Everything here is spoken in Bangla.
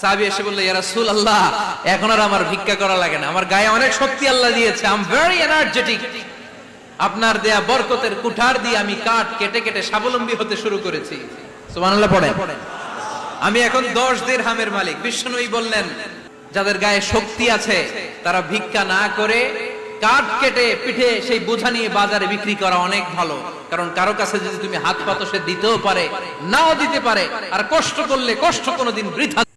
সাহাবি এসে বলল, ইয়া রাসূল আল্লাহ এখন আর আমার ভিক্ষা করা লাগে না। আমার গায়ে অনেক শক্তি আল্লাহ দিয়েছে। আই এম ভেরি এনার্জেটিক আপনার দেয়া বরকতের কুঠার দিয়ে আমি কাঠ কেটে কেটে স্বাবলম্বী হতে শুরু করেছি। সুবহানাল্লাহ পড়ে আমি এখন দশ দিরহামের মালিক। বিষ্ণুই বললেন, যাদের গায়ে শক্তি আছে, তারা ভিক্ষা না করে কাঠ কেটে পিঠে সেই বোঝা নিয়ে বাজারে বিক্রি করা অনেক ভালো। কারণ কারও কাছে যদি তুমি হাত পাতো, সে দিতেও পারে, নাও দিতে পারে। আর কষ্ট করলে কষ্ট কোনোদিন বৃথা